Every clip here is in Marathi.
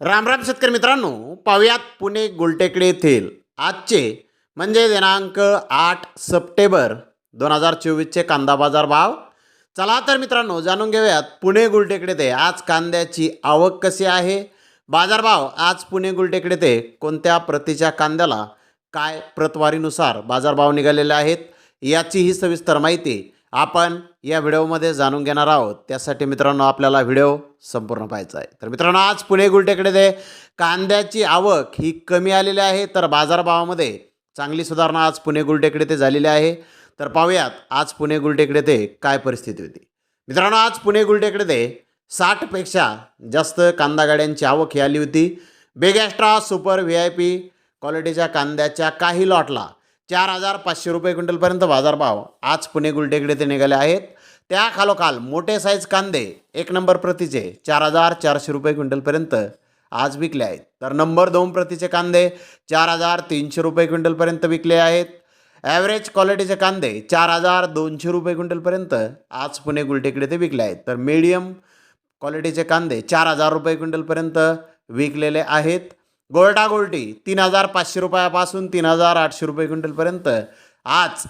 राम राम शेतकरी मित्रांनो पाहुयात पुणे गुलटेकडे येथील आजचे म्हणजे दिनांक आठ सप्टेंबर दोन हजार चोवीसचे कांदा बाजार भाव. चला तर मित्रांनो जाणून घेऊयात पुणे गुलटेकडे ते आज कांद्याची आवक कशी आहे? बाजारभाव आज पुणे गुलटेकडे ते कोणत्या प्रतीच्या कांद्याला काय प्रतवारीनुसार बाजारभाव निघालेले आहेत? याची ही सविस्तर माहिती आपण या व्हिडिओमध्ये जाणून घेणार आहोत. त्यासाठी मित्रांनो आपल्याला व्हिडिओ संपूर्ण पाहायचा आहे. तर मित्रांनो आज पुणे गुलटेकडे ते कांद्याची आवक ही कमी आलेली आहे तर बाजारभावामध्ये चांगली सुधारणा आज पुणे गुलटेकडे ते झालेली आहे. तर पाहूयात आज पुणे गुलटेकडे ते काय परिस्थिती होती. मित्रांनो आज पुणे गुलटेकडे ते साठपेक्षा जास्त कांदा गाड्यांची आवक ही आली होती. बेगॅस्ट्रा सुपर व्ही आय पी क्वालिटीच्या कांद्याच्या काही लॉटला चार हजार पाचशे रुपये क्विंटलपर्यंत बाजारभाव आज पुणे गुलटेकडे ते निघाले आहेत. त्या खालोखाल मोठे साईज कांदे एक नंबर प्रतीचे चार हजार चारशे रुपये क्विंटलपर्यंत आज विकले आहेत. तर नंबर दोन प्रतीचे कांदे चार हजार तीनशे रुपये क्विंटलपर्यंत विकले आहेत. ॲव्हरेज क्वालिटीचे कांदे चार हजार दोनशे रुपये क्विंटलपर्यंत आज पुणे गुलटेकडे ते विकले आहेत. तर मीडियम क्वालिटीचे कांदे चार हजार रुपये क्विंटलपर्यंत विकलेले आहेत. गोल्टा गोल्टी तीन हजार पाचशे रुपयापासून तीन हजार आठशे रुपये क्विंटलपर्यंत आज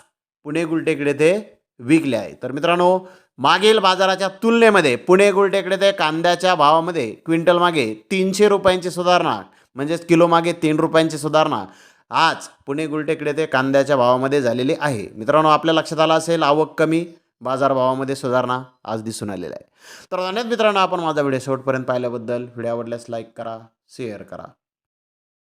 पुणे गुलटेकडे ते विकले आहे. तर मित्रांनो मागील बाजाराच्या तुलनेमध्ये पुणे गुलटेकडे ते कांद्याच्या भावामध्ये क्विंटल मागे तीनशे रुपयांची सुधारणा म्हणजेच किलो मागे तीन रुपयांची सुधारणा आज पुणे गुलटेकडे ते कांद्याच्या भावामध्ये झालेली आहे. मित्रांनो आपल्या लक्षात आलं असेल आवक कमी बाजारभावामध्ये सुधारणा आज दिसून आलेला आहे. तर धन्यवाद मित्रांनो आपण माझा व्हिडिओ शेवटपर्यंत पाहिल्याबद्दल. व्हिडिओ आवडल्यास लाईक करा शेअर करा.